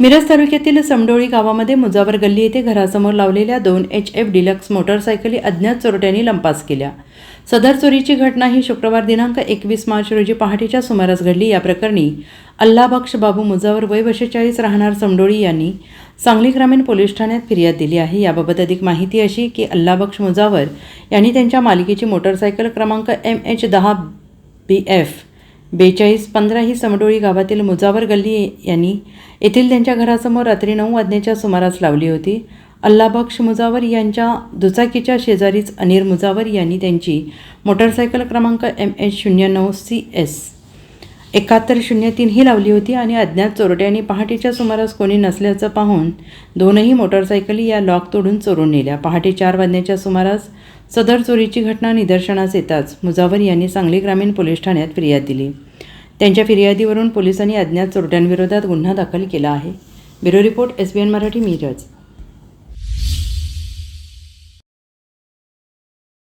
मिरज तालुक्यातील समडोळी गावामध्ये मुजावर गल्ली येथे घरासमोर लावलेल्या दोन एच एफ डिलक्स मोटरसायकली अज्ञात चोरट्यांनी लंपास केल्या. सदर चोरीची घटना ही शुक्रवार दिनांक एकवीस मार्च रोजी पहाटेच्या सुमारास घडली. या प्रकरणी अल्लाबक्ष बाबू मुजावर वय वर्षेचाळीस राहणार समडोळी यांनी सांगली ग्रामीण पोलीस ठाण्यात फिर्याद दिली आहे. याबाबत अधिक माहिती अशी की अल्लाबक्ष मुजावर यांनी त्यांच्या मालिकेची मोटरसायकल क्रमांक एम एच दहा बी एफ बेचाळीस पंधरा ही समडोळी गावातील मुजावर गल्ली यांनी येथील त्यांच्या घरासमोर रात्री नऊ वाजण्याच्या सुमारास लावली होती. अल्लाबक्ष मुजावर यांच्या दुचाकीच्या शेजारीच अनिर मुजावर यांनी त्यांची मोटरसायकल क्रमांक एम एच शून्य नऊ सी एस एकाहत्तर शून्य तीन ही लावली होती आणि अज्ञात चोरट्यांनी पहाटेच्या सुमारास कोणी नसल्याचं पाहून दोनही मोटरसायकली या लॉक तोडून चोरून नेल्या. पहाटे चार वाजण्याच्या सुमारास सदर चोरीची घटना निदर्शनास येताच मुजावर यांनी सांगली ग्रामीण पोलीस ठाण्यात फिर्याद दिली. त्यांच्या फिर्यादीवरून पोलिसांनी अज्ञात चोरट्यांविरोधात गुन्हा दाखल केला आहे. Bureau report S B N Marathi Miraj.